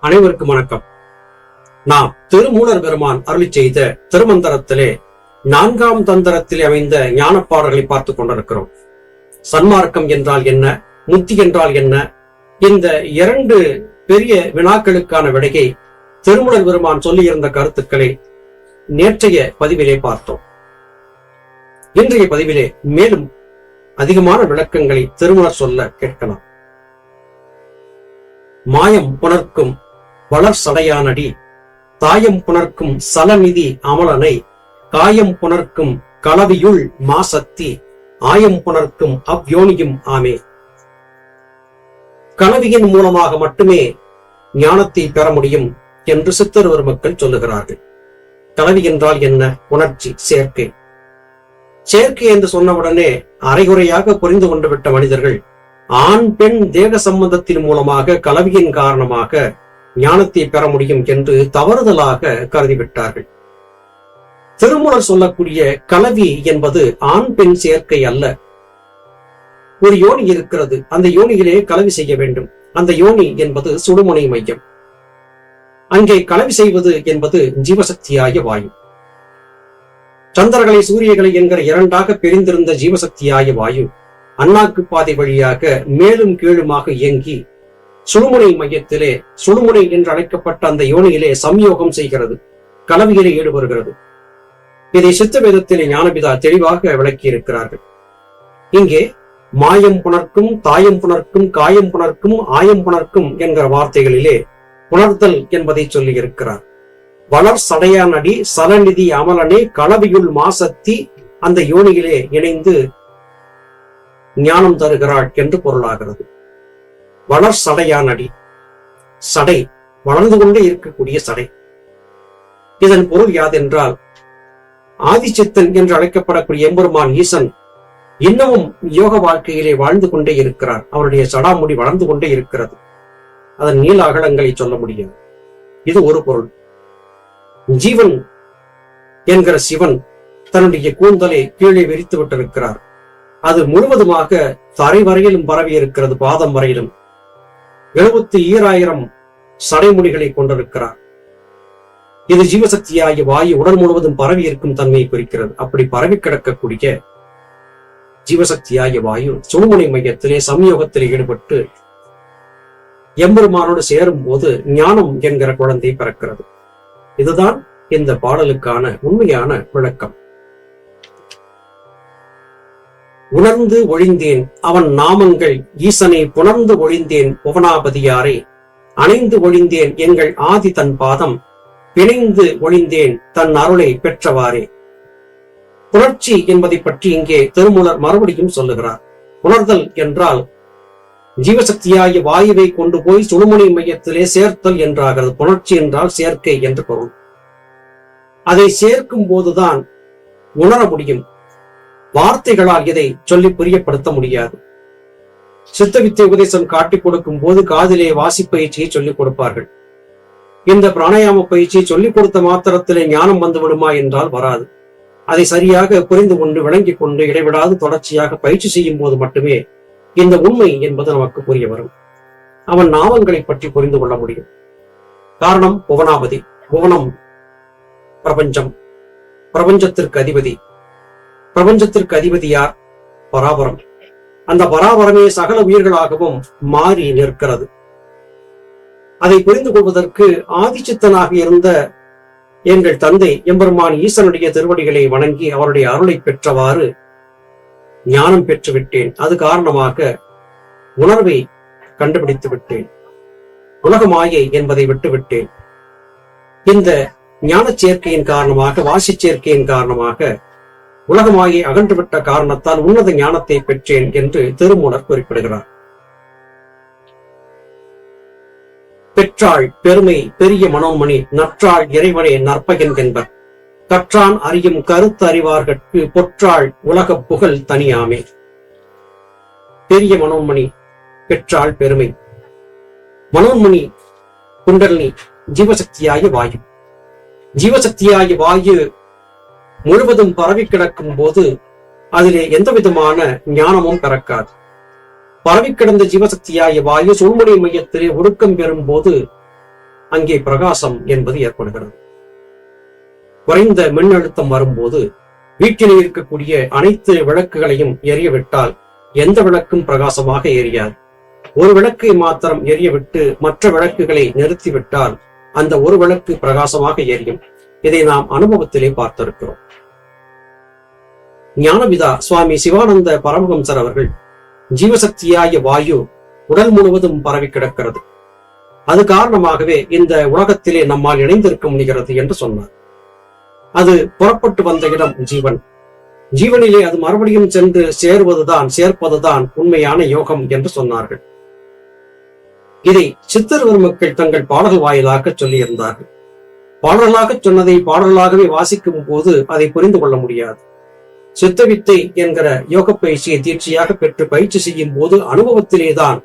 அனைவருக்கும் வணக்கம். நாம் திருமூலர் பெருமான் அருளி செய்த திருமந்திரத்திலே நான்காம் தந்திரத்தில் அமைந்த ஞானப்பாடல்களை பார்த்துக் கொண்டிருக்கிறோம். சன்மார்க்கம் என்றால் என்ன? முத்தி என்றால் என்ன? இந்த இரண்டு பெரிய வினாக்களுக்கான விடையை திருமூலர் பெருமான் சொல்லியிருந்த கருத்துக்களை நேற்றைய பதிவிலே பார்த்தோம். இன்றைய பதிவிலே மேலும் அதிகமான விளக்கங்களை திருமணர் சொல்ல கேட்கலாம். மாயம் புணர்க்கும் வளர் சடையானடி தாயம் புணர்க்கும் சலநிதி அமலனை காயம் புணர்க்கும் களவியுள் மாசக்தி ஆயம் புணர்க்கும் அவ்யோனியும் ஆமே. கலவியின் மூலமாக மட்டுமே ஞானத்தை பெற முடியும் என்று சித்தருவர் மக்கள் சொல்லுகிறார்கள். கனவி என்றால் என்ன? உணர்ச்சி சேர்க்கை. சேர்க்கை என்று சொன்னவுடனே அரைகுறையாக புரிந்து கொண்டு விட்ட மனிதர்கள் ஆண் பெண் தேக சம்பந்தத்தின் மூலமாக கலவியின் காரணமாக ஞானத்தை பெற முடியும் என்று தவறுதலாக கருதிவிட்டார்கள். திருமூலர் சொல்லக்கூடிய கலவி என்பது ஆண் பெண் சேர்க்கை அல்ல. ஒரு யோனி இருக்கிறது. அந்த யோனியிலே கலவி செய்ய வேண்டும். அந்த யோனி என்பது சுடுமுனை மையம். அங்கே கலவி செய்வது என்பது ஜீவசக்தியாய வாயு. சந்திரகளை சூரியகளை என்கிற இரண்டாக பிரிந்திருந்த ஜீவசக்தியாய வாயு அண்ணாக்கு பாதை வழியாக மேலும் கீழுமாக இயங்கி சுழுமுனை மையத்திலே சுழுமுனை என்று அழைக்கப்பட்ட அந்த யோனியிலே சம்யோகம் செய்கிறது. கலவியிலே ஈடுபடுகிறது. இதை சித்த வேதத்திலே ஞானபிதா தெளிவாக விளக்கி இருக்கிறார்கள் இங்கே மாயம் புணர்க்கும் தாயம் புணர்க்கும் காயம் புணர்க்கும் ஆயம் புணர்க்கும் என்கிற வார்த்தைகளிலே புணர்தல் என்பதை சொல்லி இருக்கிறார் வளர் சடையானடி சலநிதி அமலனே கலவியுள் மாசத்தி அந்த யோனியிலே இணைந்து ஞானம் தருகிறாள் என்று பொருளாகிறது. வளர் சடையானடி சடை வளர்ந்து கொண்டே இருக்கக்கூடிய சடை. இதன் பொருள் யாதென்றால் ஆதிச்சித்தன் என்று அழைக்கப்படக்கூடிய எம்பெருமான் ஈசன் இன்னமும் யோக வாழ்க்கையிலே வாழ்ந்து கொண்டே இருக்கிறார். அவருடைய சடாமுடி வளர்ந்து கொண்டே இருக்கிறது. அதன் நீல அகலங்களை சொல்ல முடியாது இது ஒரு பொருள். ஜீவன் என்கிற சிவன் தன்னுடைய கூந்தலை கீழே விரித்து விட்டிருக்கிறார். அது முழுவதுமாக தரை வரையிலும் பரவி இருக்கிறது பாதம் வரையிலும். எழுபத்தி ஈராயிரம் சடைமுடிகளை கொண்டிருக்கிறார். இது ஜீவசக்தியாகிய வாயு உடல் முழுவதும் பரவி இருக்கும் தன்மையை குறிக்கிறது. அப்படி பரவி கிடக்கக்கூடிய ஜீவசக்தியாகிய வாயு சுழுமுனை மையத்திலே சம்யோகத்தில் ஈடுபட்டு எம்பெருமானோடு சேரும் போது ஞானம் என்கிற குழந்தை பிறக்கிறது. இதுதான் இந்த பாடலுக்கான உண்மையான விளக்கம். உணர்ந்து ஒழிந்தேன் அவன் நாமங்கள் ஈசனை புணர்ந்து ஒழிந்தேன் புவனாபதியாரே அணைந்து ஒழிந்தேன் எங்கள் ஆதி தன் பாதம் பிணைந்து ஒழிந்தேன் தன் அருளை பெற்றவாறே. புணர்ச்சி என்பதை பற்றி இங்கே திருமூலர் மறுபடியும் சொல்லுகிறார். உணர்தல் என்றால் ஜீவசக்தியாகிய வாயுவை கொண்டு போய் சுழுமுனை மையத்திலே சேர்த்தல் என்றாகிறது. புணர்ச்சி என்றால் சேர்க்கை என்று பொருள். அதை சேர்க்கும் போதுதான் உணர முடியும். வார்த்தைகளால் இதை சொல்லி புரியப்படுத்த முடியாது. சித்தவித்தை உபதேசம் காட்டிக் கொடுக்கும் போது காதிலே வாசிப்பயிற்சியை சொல்லிக் கொடுப்பார்கள். இந்த பிராணாயாம பயிற்சி சொல்லிக் கொடுத்த மாத்திரத்திலே ஞானம் வந்து விடுமா என்றால் வராது. அதை சரியாக புரிந்து கொண்டு விளங்கிக் கொண்டு இடைவிடாது தொடர்ச்சியாக பயிற்சி செய்யும் போது மட்டுமே இந்த உண்மை என்பது நமக்கு புரிய வரும். அவன் நாமங்களை பற்றி புரிந்து கொள்ள முடியும். காரணம் புவனாபதி புவனம் பிரபஞ்சம். பிரபஞ்சத்திற்கு அதிபதி. பிரபஞ்சத்திற்கு அதிபதி யார்? பராபரம். அந்த பராபரமே சகல உயிர்களாகவும் மாறி நிற்கிறது. அதை புரிந்து கொள்வதற்கு ஆதிச்சித்தனாக இருந்த எங்கள் தந்தை எம்பெருமான் ஈசனுடைய திருவடிகளை வணங்கி அவருடைய அருளை பெற்றவாறு ஞானம் பெற்றுவிட்டேன். அது காரணமாக உணர்வை கண்டுபிடித்து விட்டேன். உலக மாயை என்பதை விட்டுவிட்டேன். இந்த ஞான சேர்க்கையின் காரணமாக வாசி சேர்க்கையின் காரணமாக உலகமாயை அகன்றுவிட்ட காரணத்தால் உன்னத ஞானத்தை பெற்றேன் என்று திருமூலர் குறிப்பிடுகிறார். பெற்றாள் பெருமை பெரிய மனோமணி நற்றாள் இறைவனே நற்பகன் என்பர். கற்றான் அறியும் கருத்து அறிவார்கட்கு பொற்றாள் உலகப் புகழ் தனியாமே. பெரிய மனோன்மணி பெற்றால் பெருமை. மனோன்மணி குண்டலினி ஜீவசக்தியாய வாயு. ஜீவசக்தியாய வாயு முழுவதும் பரவி கிடக்கும் போது அதிலே எந்த விதமான ஞானமும் பிறக்காது. பரவி கிடந்த ஜீவசக்தியாய வாயு சுழ்முனை மையத்திலே ஒடுக்கம் பெறும் போது அங்கே பிரகாசம் என்பது ஏற்படுகிறது. குறைந்த மின்னழுத்தம் வரும்போது வீட்டிலே இருக்கக்கூடிய அனைத்து விளக்குகளையும் எரியவிட்டால் எந்த விளக்கும் பிரகாசமாக எரியாது. ஒரு விளக்கை மாத்திரம் எரியவிட்டு மற்ற விளக்குகளை நிறுத்திவிட்டால் அந்த ஒரு விளக்கு பிரகாசமாக எரியும். இதை நாம் அனுபவத்திலே பார்த்திருக்கிறோம். ஞானபிதா சுவாமி சிவானந்த பரமஹம்சர் அவர்கள் ஜீவசக்தியாய வாயு உடல் முழுவதும் பரவி கிடக்கிறது. அது காரணமாகவே இந்த உலகத்திலே நம்மால் இணைந்திருக்க முடிகிறது என்று சொன்னார். அது புறப்பட்டு வந்த இடம் ஜீவன். ஜீவனிலே அது மறுபடியும் சென்று சேருவதுதான் சேர்ப்பதுதான் உண்மையான யோகம் என்று சொன்னார்கள். இதை சித்தர் பெருமக்கள் தங்கள் பாடல் வாயிலாக சொல்லியிருந்தார்கள். பாடல்களாக சொன்னதை பாடல்களாகவே வாசிக்கும் போது அதை புரிந்து கொள்ள முடியாது. சித்தவித்தை என்கிற யோக பயிற்சியை தீட்சியாக பெற்று பயிற்சி செய்யும் போது அனுபவத்திலேதான்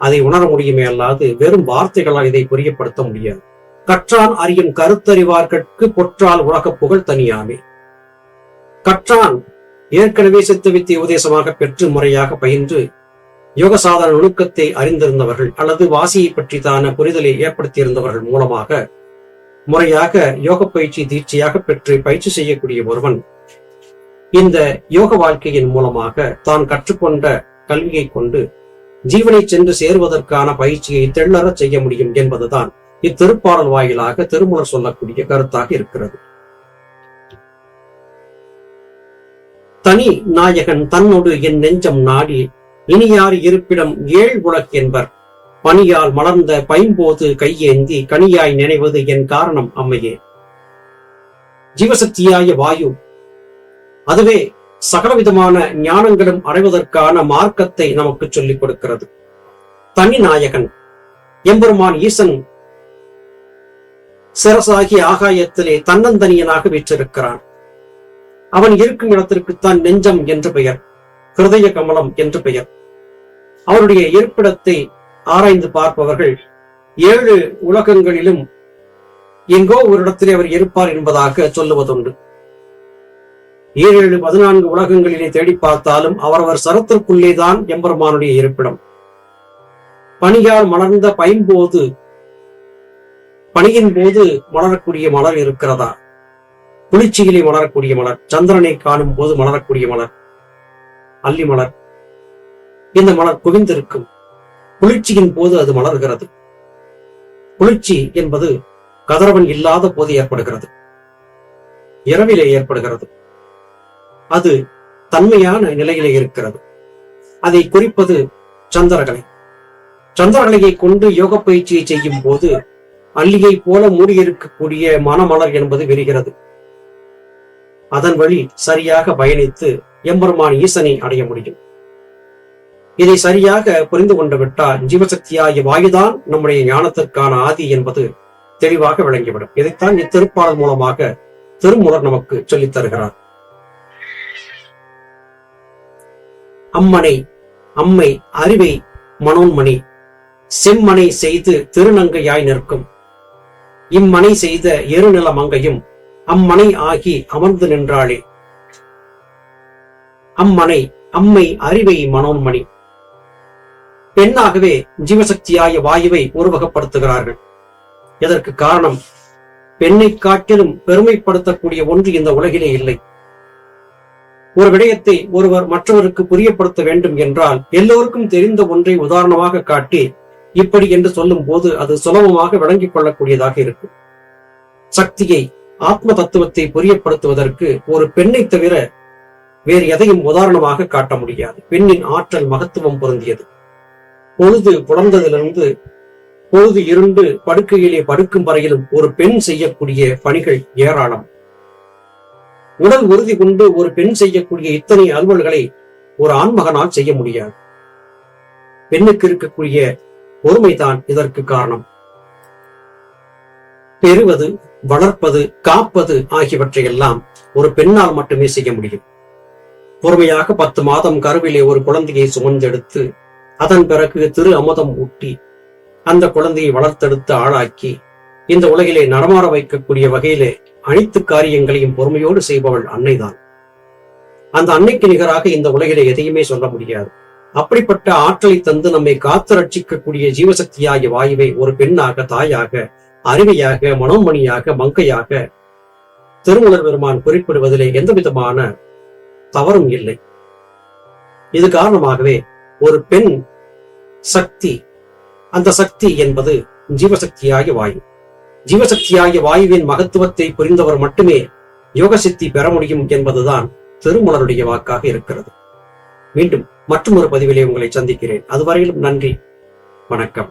அதை உணர முடியுமே அல்லாது வெறும் வார்த்தைகளால் இதை புரியப்படுத்த முடியாது. கற்றான் அறியும் கருத்தறிவார்கட்கு பொற்றால் உலக புகழ் தனியாமே. கற்றான் ஏற்கனவே சித்தவித்தை உபதேசமாக பெற்று முறையாக பயின்று யோக சாதன நுணுக்கத்தை அறிந்திருந்தவர்கள் அல்லது வாசியை பற்றித்தான புரிதலை ஏற்படுத்தியிருந்தவர்கள் மூலமாக முறையாக யோக பயிற்சி தீட்சையாக பெற்று பயிற்சி செய்யக்கூடிய ஒருவன் இந்த யோக வாழ்க்கையின் மூலமாக தான் கற்றுக்கொண்ட கல்வியை கொண்டு ஜீவனை சென்று சேருவதற்கான பயிற்சியை தெள்ளறச் செய்ய முடியும் என்பதுதான் இத்திருப்பாடல் வாயிலாக திருமணம் சொல்லக்கூடிய கருத்தாக இருக்கிறது. தனி நாயகன் தன்னோடு என் நெஞ்சம் நாடி இனியார் இருப்பிடம் ஏழ் உலக் என்பர். பணியால் மலர்ந்த பைம்போது கையேந்தி கனியாய் நினைவது என் காரணம் அம்மையே. ஜீவசக்தியாய வாயு அதுவே சகலவிதமான ஞானங்களும் அடைவதற்கான மார்க்கத்தை நமக்கு சொல்லிக் கொடுக்கிறது. தனி நாயகன் எம்பெருமான் ஈசன் சிரசாகி ஆகாயத்திலே தன்னந்தனியனாக வீற்றிருக்கிறான். அவன் இருக்கும் இடத்திற்குத்தான் நெஞ்சம் என்று பெயர் ஹிருதய கமலம் என்று பெயர். அவருடைய இருப்பிடத்தை ஆராய்ந்து பார்ப்பவர்கள் ஏழு உலகங்களிலும் எங்கோ ஒரு இடத்திலே அவர் இருப்பார் என்பதாக சொல்லுவதுண்டு. ஏழு ஏழு பதினான்கு உலகங்களிலே தேடி பார்த்தாலும் அவரவர் சரத்திற்குள்ளேதான் எம்பெருமானுடைய இருப்பிடம். பனியால் மலர்ந்த பைம்போது பனியின் போது மலரக்கூடிய மலர் இருக்கிறதா? குளிர்ச்சியிலே மலரக்கூடிய மலர் சந்திரனை காணும் போது மலரக்கூடிய மலர் அல்லி மலர். இந்த மலர் குவிந்திருக்கும். குளிர்ச்சியின் போது அது மலர்கிறது. குளிர்ச்சி என்பது கதிரவன் இல்லாத போது ஏற்படுகிறது. இரவிலே ஏற்படுகிறது. அது தன்மையான நிலையிலே இருக்கிறது. அதை குறிப்பது சந்திரகலை. சந்திரகலையை கொண்டு யோக பயிற்சியை செய்யும் போது அல்லியை போல மூடியிருக்கக்கூடிய மனமலர் என்பது விரிகிறது. அதன் வழி சரியாக பயணித்து எம்பெருமான் ஈசனை அடைய முடியும். இதை சரியாக புரிந்து கொண்டு விட்டால் ஜீவசக்தியாகிய வாயுதான் நம்முடைய ஞானத்திற்கான ஆதி என்பது தெளிவாக விளங்கிவிடும். இதைத்தான் இத்திருப்பாளர் மூலமாக திருமுலர் நமக்கு சொல்லித் தருகிறார். அம்மனை அம்மை அறிவை மனோன்மணி செம்மனை செய்து திருநங்கையாய் நிற்கும். இம்மனை செய்த எருநில மங்கையும் அம்மனை ஆகி அமர்ந்து நின்றாளே. அம்மனை அம்மை அறிவை மனோன்மணி. பெண்ணாகவே ஜீவசக்தியாய வாயுவை உருவகப்படுத்துகிறார்கள். இதற்கு காரணம்? பெண்ணை காட்டிலும் பெருமைப்படுத்தக்கூடிய ஒன்று இந்த உலகிலே இல்லை. ஒரு விடயத்தை ஒருவர் மற்றவருக்கு புரியப்படுத்த வேண்டும் என்றால் எல்லோருக்கும் தெரிந்த ஒன்றை உதாரணமாக காட்டி இப்படி என்று சொல்லும் போது அது சுலபமாக விளங்கிக் கொள்ளக்கூடியதாக இருக்கும். சக்தியை ஆத்ம தத்துவத்தை புரியப்படுத்துவதற்கு ஒரு பெண்ணை தவிர வேறு எதையும் உதாரணமாக காட்ட முடியாது. பெண்ணின் ஆற்றல் மகத்துவம் பொருந்தியது. பொழுது புலர்ந்ததிலிருந்து பொழுது இருண்டு படுக்கையிலே படுக்கும் வரையிலும் ஒரு பெண் செய்யக்கூடிய பணிகள் ஏராளம். உடல் உறுதி கொண்டு ஒரு பெண் செய்யக்கூடிய இத்தனை அலுவல்களை ஒரு ஆண்மகனால் செய்ய முடியாது. பெண்ணுக்கு இருக்கக்கூடிய பொறுமைதான் இதற்கு காரணம். பெறுவது வளர்ப்பது காப்பது ஆகியவற்றையெல்லாம் ஒரு பெண்ணால் மட்டுமே செய்ய முடியும். பொறுமையாக பத்து மாதம் கருவிலே ஒரு குழந்தையை சுமந்தெடுத்து அதன் பிறகு திரு அமுதம் ஊட்டி அந்த குழந்தையை வளர்த்தெடுத்து ஆளாக்கி இந்த உலகிலே நடமாட வைக்கக்கூடிய வகையிலே அனைத்து காரியங்களையும் பொறுமையோடு செய்பவள் அன்னைதான். அந்த அன்னைக்கு நிகராக இந்த உலகிலே எதையுமே சொல்ல முடியாது. அப்படிப்பட்ட ஆற்றலை தந்து நம்மை காத்து ரட்சிக்கக்கூடிய ஜீவசக்தியாகிய வாயுவை ஒரு பெண்ணாக தாயாக அருவியாக மனோமணியாக மங்கையாக திருமலர் பெருமான் குறிப்பிடுவதிலே எந்த விதமான தவறும் இல்லை. இது காரணமாகவே ஒரு பெண் சக்தி அந்த சக்தி என்பது ஜீவசக்தியாகிய வாயு. ஜீவசக்தியாகிய வாயுவின் மகத்துவத்தை புரிந்தவர் மட்டுமே யோகசக்தி பெற முடியும் என்பதுதான் திருமலருடைய வாக்காக இருக்கிறது. மீண்டும் மற்றும் ஒரு பதிவிலே உங்களை சந்திக்கிறேன். அதுவரையிலும் நன்றி. வணக்கம்.